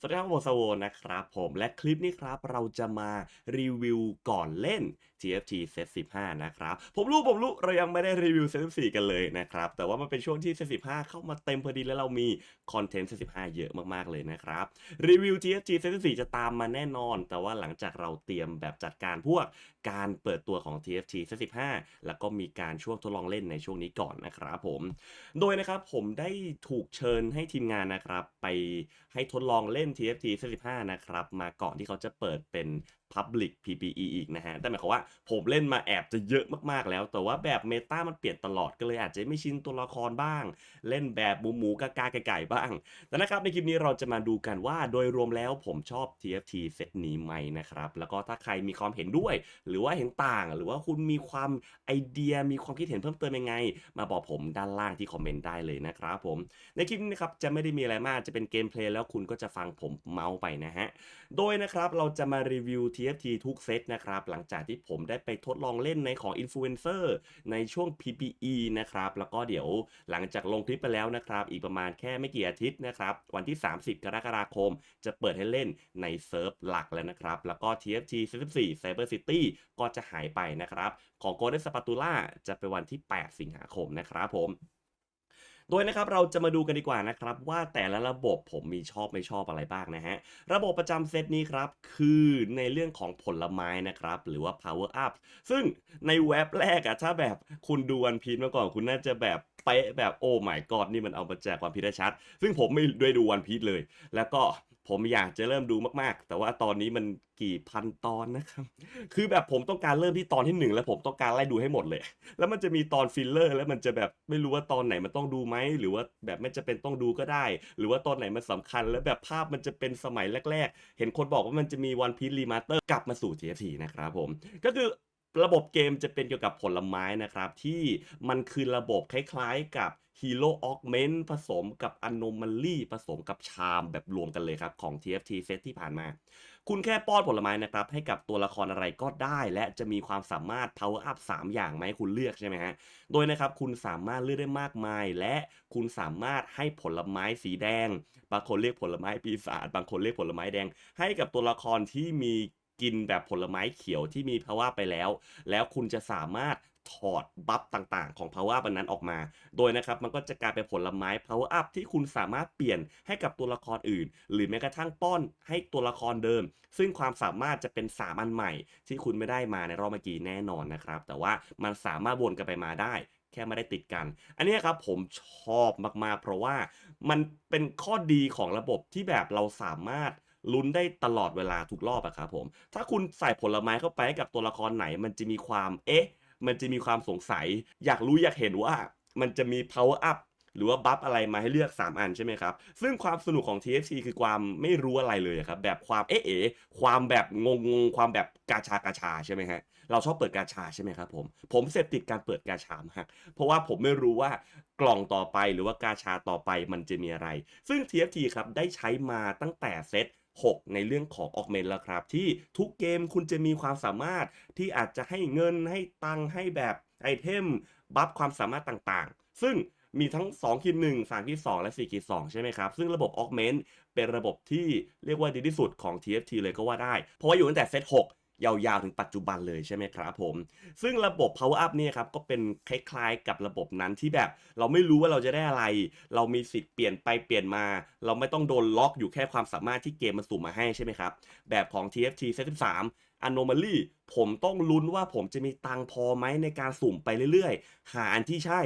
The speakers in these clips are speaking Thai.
สวัสดีครับผมสวนะครับผมและคลิปนี้ครับเราจะมารีวิวก่อนเล่น TFT Set 15 นะครับ ผมรู้ผมรู้เรายังไม่ได้รีวิว Set 14 กันเลยนะครับ แต่ว่ามันเป็นช่วงที่ Set 15 เข้ามาเต็มพอดีแล้วเรามีคอนเทนต์ Set 15 เยอะมากๆเลยนะครับ รีวิว TFT Set 14 จะตามมาแน่นอน แต่ว่าหลังจากเราเตรียมแบบจัดการพวกการเปิดตัวของ TFT Set 15 แล้วก็มีการช่วงทดลองเล่นในช่วงนี้ก่อนนะครับผม โดยนะครับผมได้ถูกเชิญให้ทีมงานนะครับไปให้ทดลองเล่น TFT 15นะครับ มาก่อนที่เขาจะเปิดเป็น Public PPE อีกนะฮะ แต่หมายความว่าผมเล่นมาแอบจะเยอะมากๆแล้ว แต่ว่าแบบเมตามันเปลี่ยนตลอดก็เลยอาจจะไม่ชินตัวละครบ้าง เล่นแบบหมูหมูกากาไก่ๆบ้าง แต่นะครับในคลิปนี้เราจะมาดูกันว่าโดยรวมแล้วผมชอบ TFT เซตนี้ไหมนะครับ แล้วก็ถ้าใครมีความเห็นด้วย หรือว่าเห็นต่าง หรือว่าคุณมีความไอเดียมีความคิดเห็นเพิ่มเติมยังไง มาบอกผมด้านล่างที่คอมเมนต์ได้เลยนะครับผมในคลิปนี้นะครับจะไม่ได้มีอะไรมากจะเป็นเกมเพลย์แล้วคุณก็จะฟังผมเมาส์ไปนะฮะโดยนะครับเราจะมารีวิว TFT ทุกเซตนะครับ หลังจากที่ผมได้ไปทดลองเล่นในของ Influencer ในช่วง PPE นะครับ แล้วก็เดี๋ยวหลังจากลงคลิปไปแล้วนะครับ อีกประมาณแค่ไม่กี่อาทิตย์นะครับ วันที่ 30 กรกฎาคม จะเปิดให้เล่นในเซิร์ฟหลักแล้วนะครับ แล้วก็ TFT 14 Cyber City ก็จะหายไปนะครับ ของ Golden Spatula จะเป็นวันที่ 8 สิงหาคมนะครับผม โดยนะครับเราจะมาดูกันดีกว่านะครับว่าแต่ละระบบผมมีชอบไม่ชอบอะไรบ้างนะฮะระบบประจำเซตนี้ครับคือในเรื่องของผลไม้นะครับหรือว่า power up ซึ่งในเว็บแรกอะถ้าแบบคุณดูวันพีนมาก่อนคุณน่าจะแบบเป๊ะแบบโอ้ my god นี่มันเอามาแจกความพีได้ชัด ซึ่งผมไม่ได้ดูวันพีทเลย แล้วก็ ผมอยากจะเริ่มดูมากๆ แต่ว่าตอนนี้มันกี่พันตอนนะครับ คือแบบผมต้องการเริ่มที่ตอนที่หนึ่งแล้วผมต้องการไล่ดูให้หมดเลย แล้วมันจะมีตอนฟิลเลอร์ แล้วมันจะแบบไม่รู้ว่าตอนไหนมันต้องดูไหม หรือว่าแบบไม่จะเป็นต้องดูก็ได้ หรือว่าตอนไหนมันสำคัญ แล้วแบบภาพมันจะเป็นสมัยแรก ๆ เห็นคนบอกว่ามันจะมีวันพี e รีมาเตอร์กลับมาสู่ TFT นะครับผม ก็คือระบบเกมจะเป็นเกี่ยวกับผลไม้นะครับที่มันคือระบบคล้ายๆกับ Hero Augment ผสมกับ Anomaly ผสมกับชามแบบรวมกันเลยครับ ของ TFT เซตที่ผ่านมา คุณแค่ป้อนผลไม้นะครับ ให้กับตัวละครอะไรก็ได้ และจะมีความสามารถ power up 3 อย่างไหมคุณเลือกใช่ไหมฮะ โดยนะครับคุณสามารถเลือกได้มากมาย และคุณสามารถให้ผลไม้สีแดง บางคนเรียกผลไม้ปีศาจบางคนเรียกผลไม้แดง ให้กับตัวละครที่มี กินแบบผลไม้เขียวที่มี power ไปแล้ว แล้วคุณจะสามารถถอดบัฟต่างๆ ของ power อันนั้นออกมา โดยนะครับมันก็จะกลายเป็นผลไม้ power up ที่คุณสามารถเปลี่ยนให้กับตัวละครอื่น หรือแม้กระทั่งป้อนให้ตัวละครเดิม ซึ่งความสามารถจะเป็นสามันใหม่ ที่คุณไม่ได้มาในรอบเมื่อกี้แน่นอนนะครับ แต่ว่ามันสามารถวนกันไปมาได้ แค่ไม่ได้ติดกัน อันนี้ครับผมชอบมากๆ เพราะว่ามันเป็นข้อดีของระบบที่แบบเราสามารถ ลุ้นได้ตลอดเวลาทุกรอบอะครับผม ถ้าคุณใส่ผลไม้เข้าไปให้กับตัวละครไหน มันจะมีความเอ๊ะ มันจะมีความสงสัย อยากรู้อยากเห็นว่า มันจะมี power up หรือว่าบัฟอะไรมาให้เลือก 3 อันใช่ไหมครับ ซึ่งความสนุกของ TFT คือความไม่รู้อะไรเลยครับ แบบความเอ๊ะเอ๋ความแบบงงงความแบบกาชากาชาใช่ไหมฮะ เราชอบเปิดกาชาใช่ไหมครับผม ผมเสพติดการเปิดกาชามาก เพราะว่าผมไม่รู้ว่ากล่องต่อไปหรือว่ากาชาต่อไปมันจะมีอะไร ซึ่ง TFT ครับได้ใช้มาตั้งแต่เซต 6 ในเรื่องของออกเมนแล้วครับ ที่ทุกเกมคุณจะมีความสามารถที่อาจจะให้เงินให้ตังให้แบบไอเทม บัฟความสามารถต่างๆ ซึ่งมีทั้ง2คิด1 3คิด2และ4คิด2ใช่ไหมครับ ซึ่งระบบ Augment เป็นระบบที่เรียกว่าดีที่สุดของ TFT เลยก็ว่าได้ เพราะว่าอยู่ตั้งแต่เซต6 ยาวๆ ถึงปัจจุบันเลยใช่ไหมครับผม ซึ่งระบบ power up เนี่ยครับก็เป็นคล้ายๆ กับระบบนั้นที่แบบ เราไม่รู้ว่าเราจะได้อะไร เรามีสิทธิ์เปลี่ยนไปเปลี่ยนมา เราไม่ต้องโดนล็อกอยู่แค่ความสามารถที่เกมมันสุ่มมาให้ใช่ไหมครับ แบบของ TFT 73 Anomaly ผมต้องลุ้นว่าผมจะมีตังพอไหมในการสุ่มไปเรื่อยๆ หาอันที่ใช่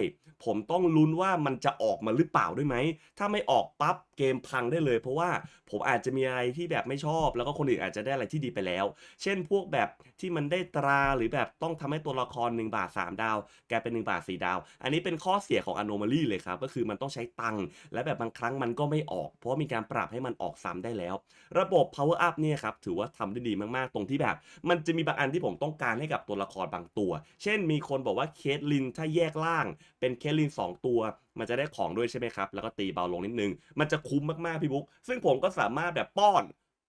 ผมต้องลุ้นว่ามันจะออกมาหรือเปล่าด้วยไหม ถ้าไม่ออกปั๊บเกมพังได้เลย เพราะว่าผมอาจจะมีอะไรที่แบบไม่ชอบ แล้วก็คนอื่นอาจจะได้อะไรที่ดีไปแล้ว เช่นพวกแบบที่มันได้ตราหรือแบบต้องทำให้ตัวละคร 1 บาท 3 ดาวกลายเป็น 1 บาท 4 ดาว อันนี้เป็นข้อเสียของ Anomaly เลยครับ ก็คือมันต้องใช้ตังและแบบบางครั้งมันก็ไม่ออก เพราะมีการปรับให้มันออกซ้ำได้แล้ว ระบบ power up เนี่ยครับถือว่าทำได้ดีมากๆ ตรงที่แบบ มันจะมีบางอันที่ผมต้องการให้กับตัวละครบางตัว เช่นมีคนบอกว่าเคสลินถ้าแยกล่าง เป็นเคสลิน 2 ตัว มันจะได้ของด้วยใช่ไหมครับ แล้วก็ตีเบาลงนิดนึง มันจะคุ้มมากๆพี่บุ๊กซึ่งผมก็สามารถแบบป้อน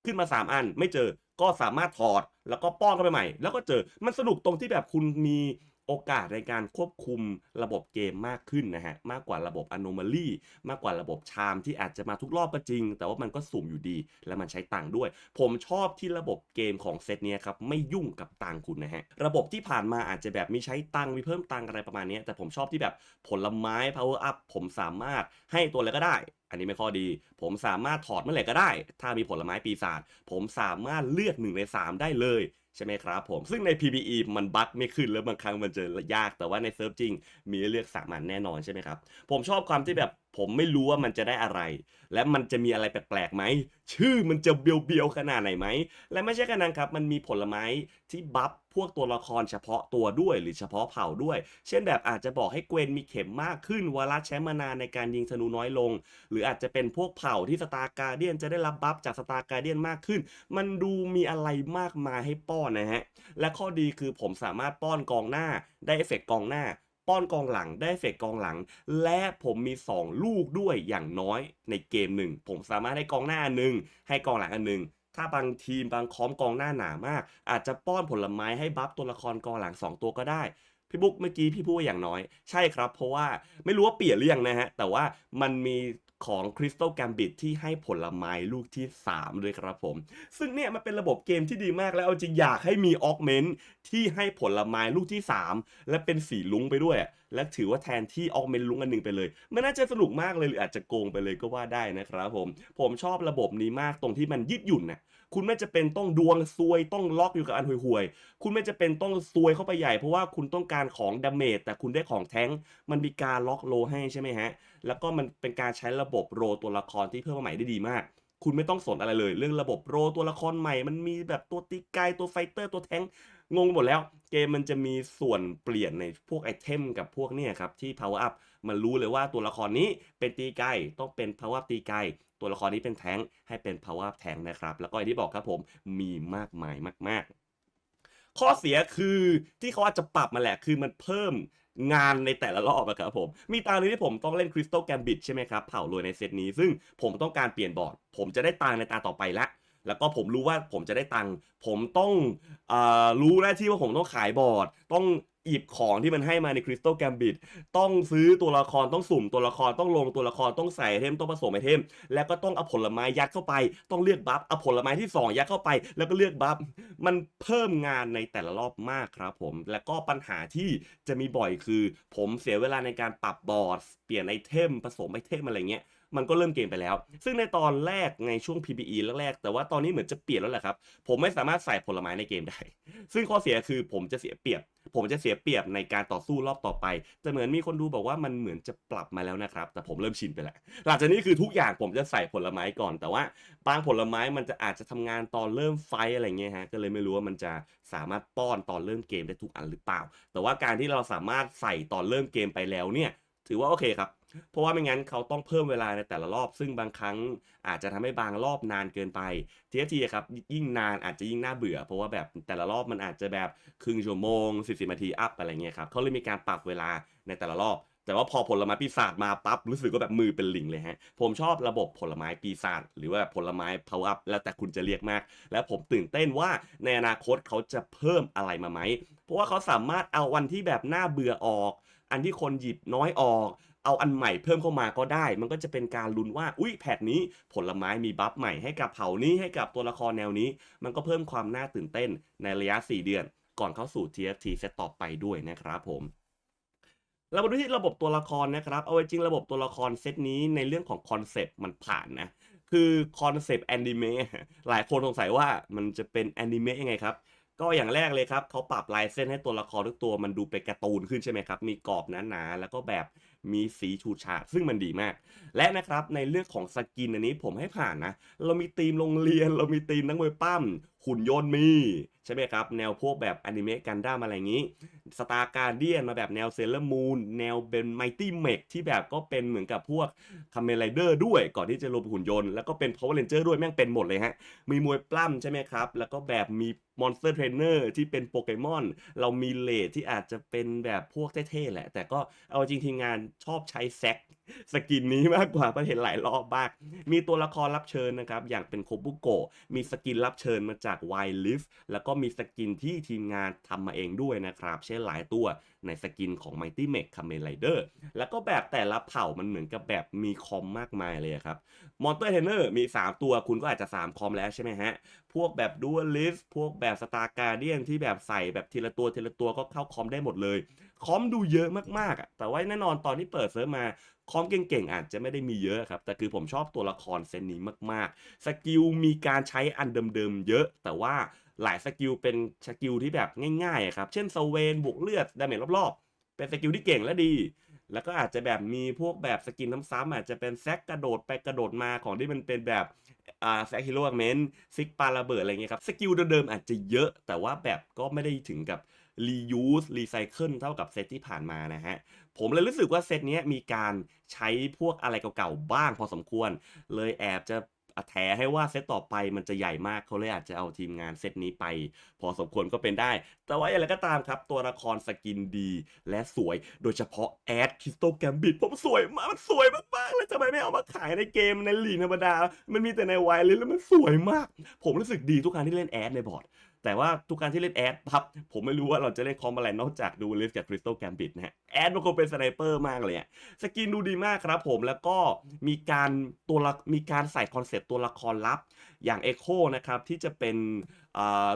ขึ้นมา 3 อัน ไม่เจอก็สามารถถอดแล้วก็ป้อนเข้าไปใหม่ แล้วก็เจอมันสนุกตรงที่แบบคุณมี โอกาสในการควบคุมระบบเกมมากขึ้นนะฮะ มากกว่าระบบ Anomaly มากกว่าระบบชามที่อาจจะมาทุกรอบก็จริง แต่ว่ามันก็สุ่มอยู่ดี และมันใช้ตังค์ด้วย ผมชอบที่ระบบเกมของเซตเนี้ยครับ ไม่ยุ่งกับตังค์คุณนะฮะ ระบบที่ผ่านมาอาจจะแบบมีใช้ตังค์มีเพิ่มตังค์อะไรประมาณนี้แต่ผมชอบที่แบบผลไม้ power up ผมสามารถให้ตัวอะไรก็ได้ อันนี้ไม่ข้อดี ผมสามารถถอดเมื่อไหร่ก็ได้ ถ้ามีผลไม้ปีศาจผมสามารถเลือก1ใน 3 ได้เลยใช่ไหมครับผม ซึ่งใน PBE มันบั๊กไม่ขึ้นแล้วบางครั้งมันจะยากแต่ว่าในเซิร์ฟจริง มีเลือกสามัญแน่นอนใช่ไหมครับ ผมชอบความที่แบบ ผมไม่รู้ว่ามันจะได้อะไร และมันจะมีอะไรแปลกๆไหม ชื่อมันจะเบียวๆขนาดไหนไหม และไม่ใช่แค่นั้นครับ มันมีผลไม้ที่บัฟพวกตัวละครเฉพาะตัวด้วยหรือเฉพาะเผ่าด้วย เช่นแบบอาจจะบอกให้เกวนมีเข็มมากขึ้นวาระแชมป์มานาในการยิงธนูน้อยลง หรืออาจจะเป็นพวกเผ่าที่สตาร์การเดียนจะได้รับบัฟจากสตาร์การเดียนมากขึ้น มันดูมีอะไรมากมายให้ป้อนนะฮะ และข้อดีคือผมสามารถป้อนกองหน้าได้เอฟเฟกต์กองหน้า ป้อนกองหลังได้เอฟกกองหลัง และผมมี 2 ลูกด้วยอย่างน้อยในเกมหนึ่ง ผมสามารถให้กองหน้าอันหนึ่งให้กองหลังอันหนึ่งถ้าบางทีมบางคอมกองหน้าหนามาก อาจจะป้อนผลไม้ให้บัฟตัวละครกองหลัง 2 ตัวก็ได้ พี่บุ๊กเมื่อกี้พี่พูดว่าอย่างน้อย ใช่ครับ เพราะว่าไม่รู้ว่าเปลี่ยนหรือยังนะฮะแต่ว่ามันมี ของ Crystal Gambit ที่ให้ผลไม้ลูกที่ 3 ด้วยครับผม ซึ่งเนี่ยมันเป็นระบบเกมที่ดีมากแล้วเอาจริงอยากให้มีออกเมนต์ที่ให้ผลไม้ลูกที่ 3 และเป็นสีลุ้งไปด้วย และถือว่าแทนที่ออกเมนลุ้งอันหนึ่งไปเลย มันน่าจะสนุกมากเลยหรืออาจจะโกงไปเลยก็ว่าได้นะครับผม ผมชอบระบบนี้มากตรงที่มันยืดหยุ่นนะคุณไม่จะเป็นต้องดวงซวยต้องล็อกอยู่กับอันห่วยๆ คุณไม่จะเป็นต้องซวยเข้าไปใหญ่เพราะว่าคุณต้องการของดาเมจแต่คุณได้ของแท้ง มันมีการล็อกโลให้ใช่ไหมฮะ แล้วก็มันเป็นการใช้ระบบโรตัวละครที่เพิ่มมาใหม่ได้ดีมาก คุณไม่ต้องสนอะไรเลย เรื่องระบบโรตัวละครใหม่ มันมีแบบตัวตีไกตัวไฟเตอร์ตัวแท้ง งงหมดแล้ว เกมมันจะมีส่วนเปลี่ยนในพวกไอเทมกับพวกเนี่ยครับที่ power up มันรู้เลยว่าตัวละครนี้เป็นตีไกต้องเป็น power up ตีไกตัวละครนี้เป็นแทงให้เป็น power up แทงนะครับ แล้วก็อย่างที่บอกครับผมมีมากมายมาก ๆ ข้อเสียคือที่เขาอาจจะปรับมาแหละคือมันเพิ่มงานในแต่ละรอบอะครับผม มีตาหนึงที่ผมต้องเล่น Crystal Gambit ใช่ไหมครับ เผ่ารวยในเซตนี้ ซึ่งผมต้องการเปลี่ยนบอร์ด ผมจะได้ตังค์ในตาต่อไปละ แล้วก็ผมรู้ว่าผมจะได้ตังค์ผมต้องอรู้หน้าที่ว่าผมต้องขายบอร์ด ต้องหยิบของที่มันให้มาใน Crystal Gambit ต้องซื้อตัวละครต้องสุ่มตัวละครต้องลงตัวละครต้องใส่เทมต้องผสมไอเทม แล้วก็ต้องเอาผลไม้ยัดเข้าไป ต้องเลือกบัฟเอาผลไม้ที่ 2 ยัดเข้าไป แล้วก็เลือกบัฟมันเพิ่มงานในแต่ละรอบมากครับผม แล้วก็ปัญหาที่จะมีบ่อยคือ ผมเสียเวลาในการปรับบอร์ด เปลี่ยนไอเทมผสมไอเทมอะไรเงี้ย มันก็เริ่มเกมไปแล้ว ซึ่งในตอนแรกในช่วง PBE แรกๆแต่ว่าตอนนี้เหมือนจะเปลี่ยนแล้วแหละครับ ผมไม่สามารถใส่ผลไม้ในเกมได้ ซึ่งข้อเสียคือผมจะเสียเปรียบ ผมจะเสียเปรียบในการต่อสู้รอบต่อไป แต่เหมือนมีคนดูบอกว่ามันเหมือนจะปรับมาแล้วนะครับ แต่ผมเริ่มชินไปแล้ว หลังจากนี้คือทุกอย่างผมจะใส่ผลไม้ก่อน แต่ว่าบางผลไม้มันจะอาจจะทำงานตอนเริ่มไฟอะไรเงี้ยฮะ ก็เลยไม่รู้ว่ามันจะสามารถป้อนตอนเริ่มเกมได้ทุกอันหรือเปล่า แต่ว่าการที่เราสามารถใส่ตอนเริ่มเกมไปแล้วเนี่ย ถือว่าโอเคครับ เพราะว่าไม่งั้นเขาต้องเพิ่มเวลาในแต่ละรอบ ซึ่งบางครั้งอาจจะทำให้บางรอบนานเกินไป TFT ครับยิ่งนานอาจจะยิ่งน่าเบื่อ เพราะว่าแบบแต่ละรอบมันอาจจะแบบครึ่งชั่วโมง40นาทีอัพอะไรเงี้ยครับเขาเลยมีการปรับเวลาในแต่ละรอบแต่ว่าพอผลไม้ปีศาจมาปั๊บรู้สึกว่าแบบมือเป็นลิงเลยฮะ ผมชอบระบบผลไม้ปีศาจหรือว่าผลไม้ power up แล้วแต่คุณจะเรียกมาก และผมตื่นเต้นว่าในอนาคตเขาจะเพิ่มอะไรมาไหม เพราะว่าเขาสามารถเอาวันที่แบบน่าเบื่อออก อันที่คนหยิบน้อยออก เอาอันใหม่เพิ่มเข้ามาก็ได้ มันก็จะเป็นการลุ้นว่า อุ้ยแพทนี้ผลไม้มีบัฟใหม่ให้กับเผ่านี้ให้กับตัวละครแนวนี้ มันก็เพิ่มความน่าตื่นเต้นในระยะ 4 เดือน ก่อนเข้าสู่ TFT เซตต่อไปด้วยนะครับผมเรามาดูที่ระบบตัวละครนะครับ เอาไว้จริงระบบตัวละครเซตนี้ในเรื่องของคอนเซปต์มันผ่านนะ คือคอนเซปต์แอนิเมะหลายคนสงสัยว่ามันจะเป็นแอนิเมะยังไงครับก็อย่างแรกเลยครับเขาปรับลายเส้นให้ตัวละครทุกตัวมันดูเป็นการ์ตูนขึ้นใช่ไหมครับ มีกรอบหนาๆแล้วก็แบบ มีสีฉูดฉาดซึ่งมันดีมาก และนะครับในเรื่องของสกินอันนี้ผมให้ผ่านนะ เรามีทีมโรงเรียน เรามีทีมนักมวยปั้มหุ่นยนต์มี ใช่ไหมครับ แนวพวกแบบอนิเมะกันด้ามอะไรอย่างนี้สตาร์การเดียนมาแบบแนวเซเลอร์มูนแนวเป็นไมตี้เมกที่แบบก็เป็นเหมือนกับพวกคาเมไรเดอร์ด้วย ก่อนที่จะรวมหุ่นยนต์แล้วก็เป็นพาวเวอร์เรนเจอร์ด้วยแม่งเป็นหมดเลยฮะ มีมวยปล้ำใช่ไหมครับ แล้วก็แบบมีมอนสเตอร์เทรนเนอร์ที่เป็นโปเกมอน เรามีเลดที่อาจจะเป็นแบบพวกเท่ๆแหละ แต่ก็เอาจริงทีมงานชอบใช้แซก สกินนี้มากกว่าเพราะเห็นหลายรอบมาก มีตัวละครรับเชิญนะครับ อย่างเป็นโคบุโกะ มีสกินรับเชิญมาจาก Wild Rift แล้วก็มีสกินที่ทีมงานทำมาเองด้วยนะครับ เช่นหลายตัว ในสกินของ Mighty Mech Kamen Rider แล้วก็แบบแต่ละเผ่ามันเหมือนกับแบบมีคอมมากมายเลยครับมอนเตอร์เทนเนอร์มี 3 ตัวคุณก็อาจจะ 3 คอมแล้วใช่ไหมฮะ พวกแบบดู a ลิฟพวกแบบสตาร์การเดียนที่แบบใส่แบบทีละตัวทีละตัวก็เข้าคอมได้หมดเลย คอมดูเยอะมากๆอะแต่ว่าแน่นอนตอนที่เปิดเซิร์ฟมาคอมเก่งๆอาจจะไม่ได้มีเยอะครับ แต่คือผมชอบตัวละครเซนนี้มากๆ สกิลมีการใช้อันเดิมๆเยอะ แต่ว่า หลายสกิลเป็นสกิลที่แบบง่ายๆครับ เช่นสเวนบวกเลือดดาเมจรอบๆ เป็นสกิลที่เก่งและดี แล้วก็อาจจะแบบมีพวกแบบสกินซ้ำๆอาจจะเป็นแซกกระโดดไปกระโดดมาของที่มันเป็นแบบอ่าแซกฮีโร่เมนซิกปาระเบิดอะไรเงี้ยครับ สกิลเดิมๆอาจจะเยอะ แต่ว่าแบบก็ไม่ได้ถึงกับ reuse recycle เท่ากับเซตที่ผ่านมานะฮะ ผมเลยรู้สึกว่าเซตเนี้ยมีการใช้พวกอะไรเก่าๆบ้างพอสมควร เลยแอบจะ แถให้ว่าเซตต่อไปมันจะใหญ่มากเขาเลยอาจจะเอาทีมงานเซตนี้ไป พอสมควรก็เป็นได้ แต่ว่าอย่างไรก็ตามครับ ตัวละครสกินดีและสวย โดยเฉพาะแอดคริสโตแกมบิดผมสวยมากมันสวยมากๆแล้วทำไมไม่เอามาขายในเกมในลีกธรรมดา มันมีแต่ในไวลิสแล้วมันสวยมาก ผมรู้สึกดีทุกครั้งที่เล่นแอดในบอร์ด แต่ว่าทุกการที่เล่นแอดพับผมไม่รู้ว่าเราจะเล่นคอมอะไรนอกจากดูลิฟกับคริสตัลแกมบิดนะฮะแอดมันคงเป็นสไนเปอร์มากเลยอะสกินดูดีมากครับผมแล้วก็มีการตัวมีการใส่คอนเซปต์ตัวละครลับอย่างเอโคนะครับที่จะเป็น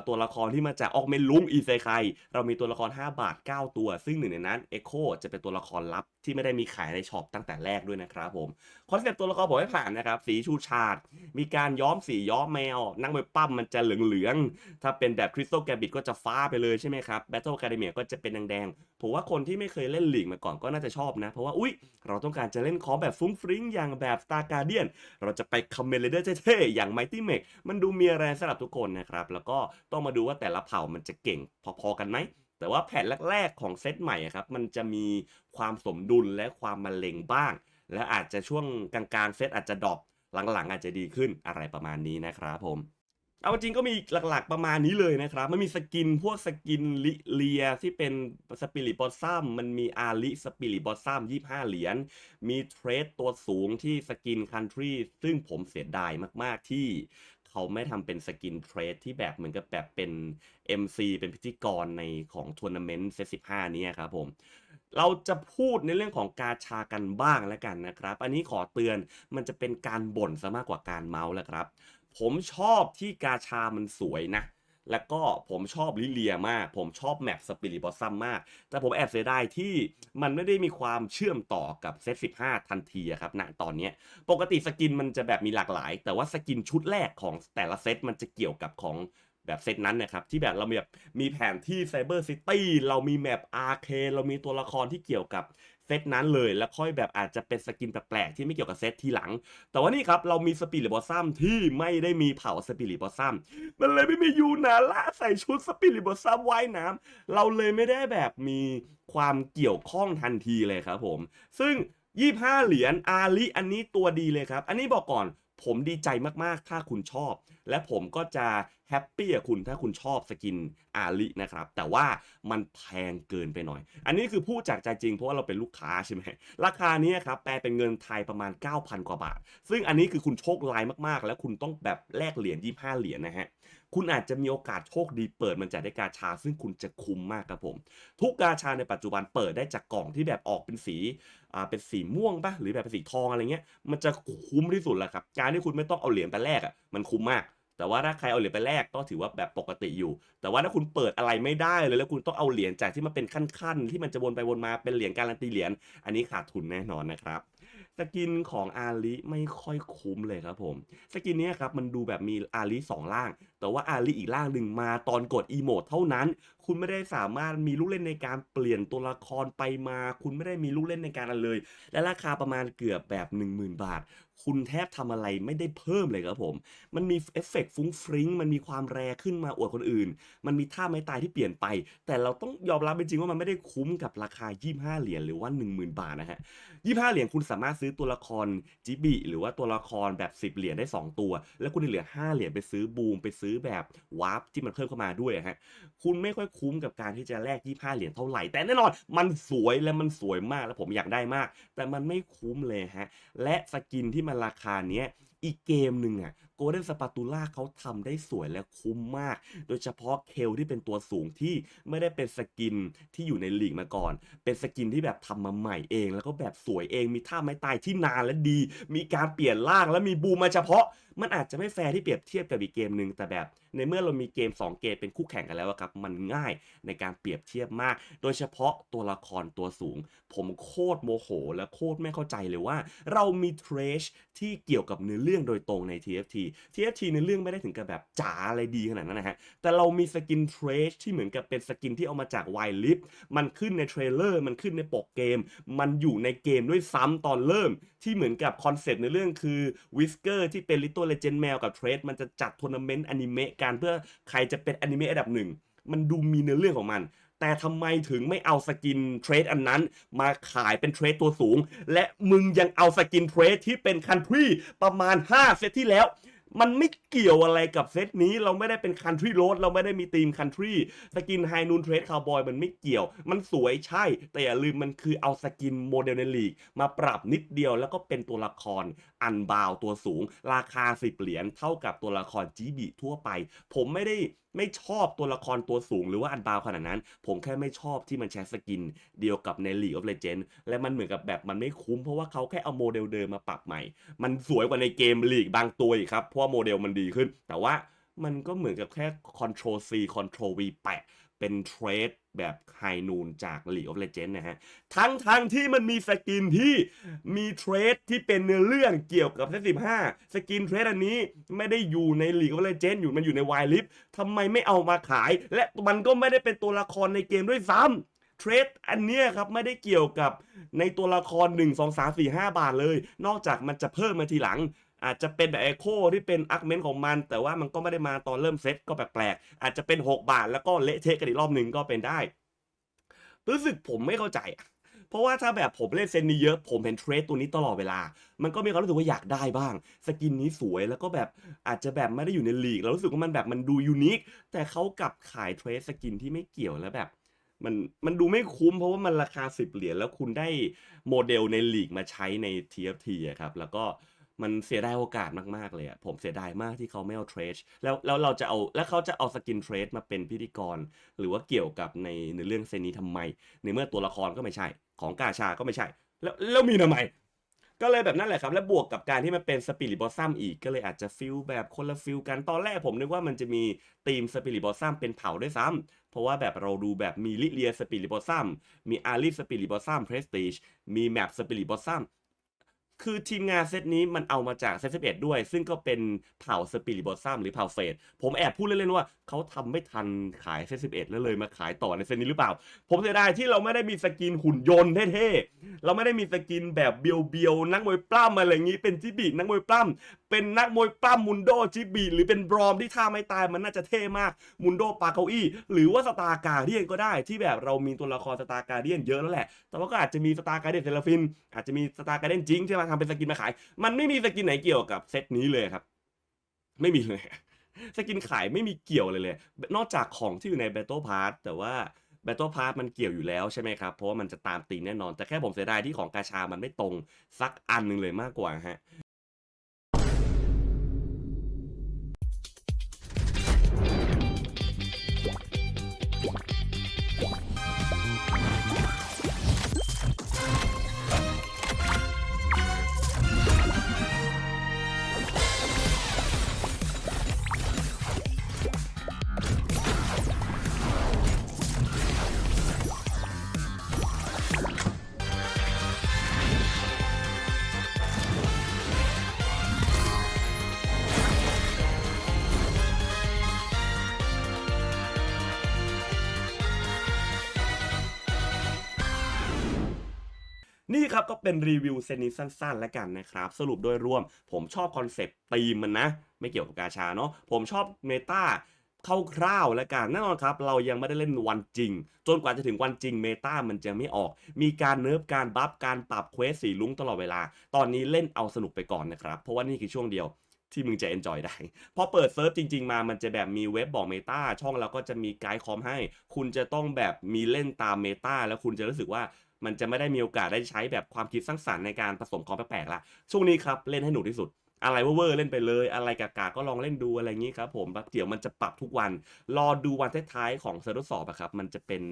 ตัวละครที่มาจากออกเมนลุงอีเซไคเรามีตัวละคร 5 บาท 9 ตัว ซึ่งหนึ่งในนั้นเอโคจะเป็นตัวละครลับที่ไม่ได้มีขายในช็อปตั้งแต่แรกด้วยนะครับผมคอนเซ็ปต์ตัวละครผมให้ผ่านนะครับสีชูชาดมีการย้อมสีย้อมแมว นั่งไปปั้มมันจะเหลืองๆ ถ้าเป็นแบบคริสตัลแกรบิดก็จะฟ้าไปเลยใช่ไหมครับแบทเทิล a ค a เมียก็จะเป็นแดงๆผมว่าคนที่ไม่เคยเล่นหลีกมาก่อนก็น่าจะชอบนะ เพราะว่าอุ๊ย เราต้องการจะเล่นคอแบบฟุ้งฟริ้งอย่างแบบสตาร์การเดียนเราจะไปคอมเมนเดอร์เท่ๆอย่างไมตี้เมกมันดูมีแรงสำหรับทุกคนนะครับแล้วก็ต้องมาดูว่าแต่ละเผ่ามันจะเก่งพอๆกันไหมแต่ว่าแผ่นแรกๆของเซตใหม่ครับมันจะมีความสมดุลและความมะเร็งบ้าง และอาจจะช่วงกลางๆเซตอาจจะดรอปหลังๆ อาจจะดีขึ้นอะไรประมาณนี้นะครับผมเอาจริงก็มีหลักๆประมาณนี้เลยนะครับมันมีสกินพวกสกินลิเลียที่เป็นสปิริตบอสซัมมันมีอาลิสปิริตบอสซัม25เหรียญมีเทรดตัวสูงที่สกินคันทรีซึ่งผมเสียดายมากๆที่ เขาไม่ทำเป็นสกินเทรดที่แบบเหมือนกับแบบเป็น MC เป็นพิธีกรในของทัวร์นาเมนต์เซต15นี้ครับผม เราจะพูดในเรื่องของกาชากันบ้างแล้วกันนะครับ อันนี้ขอเตือนมันจะเป็นการบ่นซะมากกว่าการเมาส์แล้วครับ ผมชอบที่กาชามันสวยนะ แล้วก็ผมชอบลิเลียมาก ผมชอบแมปสปิริตบอสซัมมาก แต่ผมแอบเสียดายที่มันไม่ได้มีความเชื่อมต่อกับเซต15 ทันทีอะครับณตอนนี้ ปกติสกินมันจะแบบมีหลากหลาย แต่ว่าสกินชุดแรกของแต่ละเซตมันจะเกี่ยวกับของแบบเซตนั้นนะครับ ที่แบบเรามีแบบมีแผนที่ไซเบอร์ซิตี้เรามีแมปอาร์เคเรามีตัวละครที่เกี่ยวกับ เซตนั้นเลย แล้วค่อยแบบอาจจะเป็นสกินแปลกๆที่ไม่เกี่ยวกับเซตทีหลัง แต่ว่านี่ครับเรามีสปิริตบอสซัมที่ไม่ได้มีเผาสปิริตบอสซัมมันเลยไม่มียูนาล่าใส่ชุดสปิริตบอสซัมว่ายน้ำเราเลยไม่ได้แบบมีความเกี่ยวข้องทันทีเลยครับผม ซึ่ง 25 เหรียญอาลีอันนี้ตัวดีเลยครับ อันนี้บอกก่อน ผมดีใจมากๆ ถ้าคุณชอบ และผมก็จะแฮปปี้กับคุณถ้าคุณชอบสกินอาลินะครับ แต่ว่ามันแพงเกินไปหน่อย อันนี้คือพูดจากใจจริงเพราะว่าเราเป็นลูกค้าใช่ไหม ราคานี้ครับแปลเป็นเงินไทยประมาณ 9,000 กว่าบาท ซึ่งอันนี้คือคุณโชคลายมากๆ แล้วคุณต้องแบบแลกเหรียญ25เหรียญนะฮะ คุณอาจจะมีโอกาสโชคดีเปิดมันจะได้กาชา ซึ่งคุณจะคุ้มมากครับผม ทุกกาชาในปัจจุบันเปิดได้จากกล่องที่แบบออกเป็นสีอ่าเป็นสีม่วงปะหรือแบบเป็นสีทองอะไรเงี้ยมันจะคุ้มที่สุดแหละครับการที่คุณไม่ต้องเอาเหรียญไปแลกอะมันคุ้มมากแต่ว่าถ้าใครเอาเหรียญไปแลกก็ถือว่าแบบปกติอยู่ แต่ว่าถ้าคุณเปิดอะไรไม่ได้เลยแล้วคุณต้องเอาเหรียญจากที่มันเป็นขั้นๆ ที่มันจะวนไปวนมาเป็นเหรียญการันตีเหรียญอันนี้ขาดทุนแน่นอนนะครับ สกินของอาลีไม่ค่อยคุ้มเลยครับผม สกินนี้ครับมันดูแบบมีอาลีสองล่าง แต่ว่าอาลีอีกล่างหนึ่งมาตอนกดอีโมดเท่านั้น คุณไม่ได้สามารถมีลูกเล่นในการเปลี่ยนตัวละครไปมา คุณไม่ได้มีลูกเล่นในการอะไรเลย และราคาประมาณเกือบแบบ 10,000 บาท คุณแทบทำอะไรไม่ได้เพิ่มเลยครับผม มันมีเอฟเฟกต์ฟุ้งฟริ้ง มันมีความแรขึ้นมาอวดคนอื่น มันมีท่าไม้ตายที่เปลี่ยนไป แต่เราต้องยอมรับเป็นจริงว่ามันไม่ได้คุ้มกับราคา 25 เหรียญหรือว่า 10,000 บาทนะฮะ 25 เหรียญคุณสามารถซื้อตัวละครจิบิหรือว่าตัวละครแบบ 10 เหรียญได้ 2 ตัว แล้วคุณเหลือ 5 เหรียญไปซื้อบูมไปซื้อแบบวาร์ปที่มันเพิ่มเข้ามาด้วยะฮะ คุณไม่ค่อยคุ้มกับการที่จะแลก 25 เหรียญเท่าไหร่ แต่แน่นอนมันสวยและมันสวยมากแล้วผมอยากได้มาก แต่มันไม่คุ้มเลยฮะ และสกินที่มันราคาเนี้ยอีกเกมหนึ่งอะโกลเด้นสปาตูล่าเขาทำได้สวยและคุ้มมาก โดยเฉพาะเคลที่เป็นตัวสูงที่ไม่ได้เป็นสกินที่อยู่ในลีกมาก่อน เป็นสกินที่แบบทำมาใหม่เอง แล้วก็แบบสวยเองมีท่าไม้ตายที่นานและดี มีการเปลี่ยนร่างและมีบูมมาเฉพาะ มันอาจจะไม่แฟร์ที่เปรียบเทียบกับอีกเกมหนึ่งแต่แบบ ในเมื่อเรามีเกม 2 เกมเป็นคู่แข่งกันแล้วครับ มันง่ายในการเปรียบเทียบมาก โดยเฉพาะตัวละครตัวสูง ผมโคตรโมโห และโคตรไม่เข้าใจเลยว่า เรามีเทรชที่เกี่ยวกับเนื้อเรื่องโดยตรงใน TFT TFT ในเรื่องไม่ได้ถึงกับแบบจ๋าอะไรดีขนาดนั้นนะฮะ แต่เรามีสกินเทรชที่เหมือนกับเป็นสกินที่เอามาจากไวลิฟมันขึ้นในเทรลเลอร์ มันขึ้นในปกเกม มันอยู่ในเกมด้วยซ้ำตอนเริ่ม ที่เหมือนกับคอนเซปต์ในเรื่องคือวิสเกอร์ที่เป็นลิต t ต e เลเจน d แมวกับเทรดมันจะจัดทัวร์นาเมนต์อนิเมะกันเพื่อใครจะเป็นอนิเมะอันดับหนึ่งมันดูมีเนื้อเรื่องของมัน แต่ทำไมถึงไม่เอาสกินเทรดอันนั้น มาขายเป็นเทรดตัวสูง และมึงยังเอาสกินเทรดที่เป็นคันทรีประมาณ 5 เซตที่แล้ว มันไม่เกี่ยวอะไรกับเซตนี้เราไม่ได้เป็นคันทรีโรดเราไม่ได้มีทีมคันทรีสกินไฮนูนเทรดคาวบอยมันไม่เกี่ยว มันสวยใช่ แต่อย่าลืมมันคือเอาสกินโมเดลในลีก มาปรับนิดเดียวแล้วก็เป็นตัวละครอันบาวตัวสูง ราคาสิบเหรียญเท่ากับตัวละครจีบีทั่วไป ผมไม่ได้ ไม่ชอบตัวละครตัวสูงหรือว่าอันบาวขนาดนั้น ผมแค่ไม่ชอบที่มันใช้สกินเดียวกับใน League of Legends และมันเหมือนกับแบบมันไม่คุ้มเพราะว่าเขาแค่เอาโมเดลเดิมมาปรับใหม่ มันสวยกว่าในเกมลีกบางตัวอีกครับเพราะโมเดลมันดีขึ้น แต่ว่ามันก็เหมือนกับแค่ Control C Control V แปะ เป็นเทรดแบบไฮนูนจาก League of Legends นะฮะ ทั้งทั้งที่มันมีสกินที่มีเทรดที่เป็นเนื้อเรื่องเกี่ยวกับเซตสิบห้าสกินเทรดอันนี้ไม่ได้อยู่ใน League of Legends อยู่มันอยู่ใน Wild Rift ทำไมไม่เอามาขาย และมันก็ไม่ได้เป็นตัวละครในเกมด้วยซ้ำเทรดอันเนี้ยครับไม่ได้เกี่ยวกับในตัวละคร 1 2 3 4 5 บาทเลย นอกจากมันจะเพิ่มมาทีหลัง อาจจะเป็นแบบเอโคที่เป็นอาร์คเมนต์ของมัน แต่ว่ามันก็ไม่ได้มาตอนเริ่มเซตก็แปลกๆอาจจะเป็น 6 บาทแล้วก็เละเทะกันอีกรอบหนึ่งก็เป็นได้ รู้สึกผมไม่เข้าใจ เพราะว่าถ้าแบบผมเล่นเซนนี้เยอะ ผมเห็นเทรดตัวนี้ตลอดเวลา มันก็มีความรู้สึกว่าอยากได้บ้าง สกินนี้สวยแล้วก็แบบอาจจะแบบไม่ได้อยู่ในลีกเรารู้สึกว่ามันแบบมันดูยูนิคแต่เขากลับขายเทรดสกินที่ไม่เกี่ยวแล้วแบบมันมันดูไม่คุ้มเพราะว่ามันราคา 10 เหรียญแล้วคุณได้โมเดลในลีกมาใช้ใน TFT อะครับแล้วก็ มันเสียดายโอกาสมากๆเลยอะผมเสียดายมากที่เขาไม่เอาเทรดแล้วแล้วเราจะเอาแล้วเขาจะเอาสกินเทรดมาเป็นพิธีกร หรือว่าเกี่ยวกับในในเรื่องเซนนี้ทำไม ในเมื่อตัวละครก็ไม่ใช่ ของกาชาก็ไม่ใช่ แล้วแล้วมีทำไม ก็เลยแบบนั้นแหละครับ และบวกกับการที่มันเป็นสปิริตบอสซัมอีกก็เลยอาจจะฟิลแบบคนละฟิลกันตอนแรกผมนึกว่ามันจะมีธีมสปิริตบอสซัมเป็นเผ่าด้วยซ้ำเพราะว่าแบบเราดูแบบมีลิเลียสปิริตบอสซัมมีอาริสปิริตบอสซัมเพรสติชมีแมปสปิริตบอสซัม คือทีมงานเซตนี้มันเอามาจากเซตสิบเอ็ดด้วย ซึ่งก็เป็นเผ่าสปิริบอสซัมหรือเผ่าเฟดผมแอบพูดเล่นๆว่าเขาทำไม่ทันขายเซตสิบเอ็ดแล้วเลยมาขายต่อในเซตนี้หรือเปล่า ผมเสียดายที่เราไม่ได้มีสกินหุ่นยนต์เท่ๆ เราไม่ได้มีสกินแบบเบียวๆนักมวยปล้ำอะไรอย่างนี้เป็นจิบินักมวยปล้ำเป็นนักมวยปล้ำมุนโดจิบิหรือเป็นบรอมที่ท่าไม่ตายมันน่าจะเท่มากมุนโดปาเก้าอี้ หรือว่าสตาร์การเดียนก็ได้ที่แบบเรามีตัวละครสตาร์การเดียนเยอะแล้วแหละ แต่ว่าก็อาจจะมีสตาร์การเดียนเซลฟิน อาจจะมีสตาร์การเดียนจิงที่มาทำเป็นสกินมาขาย มันไม่มีสกินไหนเกี่ยวกับเซตนี้เลยครับ ไม่มีเลยสกินขายไม่มีเกี่ยวเลยเลย นอกจากของที่อยู่ใน Battle Pass แต่ว่า Battle Pass มันเกี่ยวอยู่แล้วใช่ไหมครับ เพราะว่ามันจะตามตีแน่นอน แต่แค่ผมเสียดายที่ของกาชามันไม่ตรงสักอันหนึ่งเลยมากกว่าฮะ ก็เป็นรีวิวเซตนี้สั้นๆ แล้วกันนะครับ สรุปโดยรวม ผมชอบคอนเซปต์ธีมมันนะ ไม่เกี่ยวกับกาชาเนาะผมชอบเมตาคร่าวๆแล้วกันแน่นอนครับ เรายังไม่ได้เล่นวันจริง จนกว่าจะถึงวันจริงเมตามันจะไม่ออก มีการเนิร์ฟการบัฟการปรับเควสสีลุ้งตลอดเวลา ตอนนี้เล่นเอาสนุกไปก่อนนะครับ เพราะว่านี่คือช่วงเดียวที่มึงจะ enjoy ได้ พอเปิดเซิร์ฟจริง ๆ มา มันจะแบบมีเว็บบอกเมตาช่องเราก็จะมีไกด์คอมให้ คุณจะต้องแบบมีเล่นตามเมตาแล้วคุณจะรู้สึกว่า มันจะไม่ได้มีโอกาสได้ใช้แบบความคิดสร้างสรรค์ในการผสมคอมแปลกๆละช่วงนี้ครับเล่นให้หนุกที่สุด อะไรเวอร์เล่นไปเลย อะไรกากๆก็ลองเล่นดูอะไรอย่างนี้ครับผมเดี๋ยวมันจะปรับทุกวัน รอดูวันท้ายๆของเซิร์ฟทดสอบอะครับ มันจะเป็น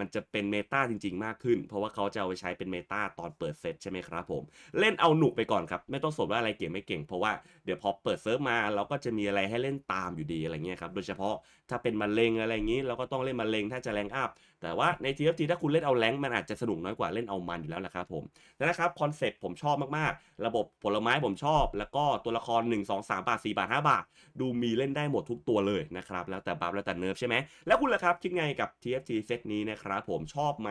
มันจะเป็นเมตาจริง ๆ มากขึ้น เพราะว่าเขาจะเอาไปใช้เป็นเมตาตอนเปิดเซตใช่ไหมครับผม เล่นเอาหนุกไปก่อนครับ ไม่ต้องสนว่าอะไรเก่งไม่เก่ง เพราะว่าเดี๋ยวพอเปิดเซิร์ฟมาเราก็จะมีอะไรให้เล่นตามอยู่ดีอะไรเงี้ยครับ โดยเฉพาะ ถ้าเป็นมะเร็งอะไรอย่างนี้ เราก็ต้องเล่นมะเร็งถ้าจะแรงอัพ แต่ว่าใน TFT ถ้าคุณเล่นเอาแรงมันอาจจะสนุกน้อยกว่าเล่นเอามันอยู่แล้วนะครับผมแล้วนะครับคอนเซ็ปต์ผมชอบมากๆ ระบบผลไม้ผมชอบ แล้วก็ตัวละคร 1 2 3 บาท 4 บาท 5 บาท ดูมีเล่นได้หมดทุกตัวเลยนะครับแล้วแต่บัฟแล้วแต่เนิร์ฟใช่ไหมแล้วคุณล่ะครับคิดไงกับ TFT เซตนี้นะครับผมชอบไหม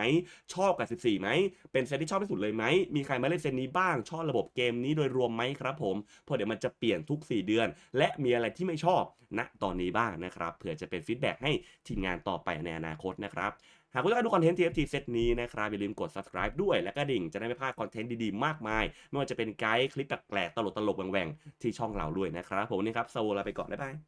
ชอบกับ 14ไหมเป็นเซตที่ชอบที่สุดเลยไหมมีใครมาเล่นเซตนี้บ้างชอบระบบเกมนี้โดยรวมไหมครับผมเพราะเดี๋ยวมันจะเปลี่ยนทุก 4 เดือน และมีอะไรที่ไม่ชอบณตอนนี้บ้างนะครับเผื่อจะเป็นฟีดแบ็กให้ทีมงานต่อไปในอนาคตนะครับหากคุณต้องการดูคอนเทนต์ TFT เซตนี้นะครับอย่าลืมกด subscribe ด้วยและก็ดิ่งจะได้ไม่พลาดคอนเทนต์ดีๆ มากมาย ไม่ว่าจะเป็นไกด์คลิปแปลกๆตลกๆแหว่งๆ ที่ช่องเราด้วยนะครับ ผมนนี่ครับโซลาไปก่อน บ๊ายบาย